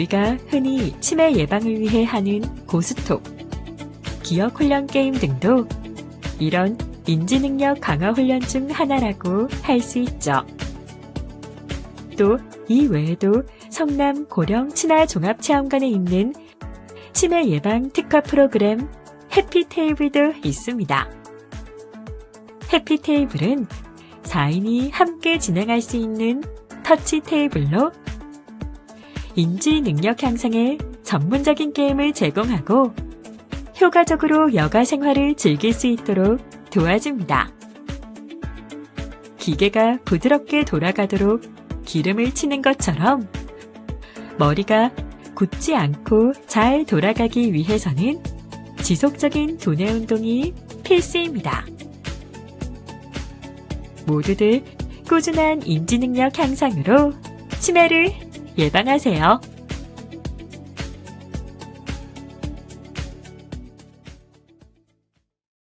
우리가 흔히 치매 예방을 위해 하는 고스톱, 기억 훈련 게임 등도 이런 인지 능력 강화 훈련 중 하나라고 할 수 있죠. 또 이 외에도 성남 고령 친화 종합체험관에 있는 치매 예방 특화 프로그램 해피 테이블도 있습니다. 해피 테이블은 4인이 함께 진행할 수 있는 터치 테이블로 인지 능력 향상에 전문적인 게임을 제공하고 효과적으로 여가 생활을 즐길 수 있도록 도와줍니다. 기계가 부드럽게 돌아가도록 기름을 치는 것처럼 머리가 굳지 않고 잘 돌아가기 위해서는 지속적인 두뇌 운동이 필수입니다. 모두들 꾸준한 인지 능력 향상으로 치매를 예방하세요.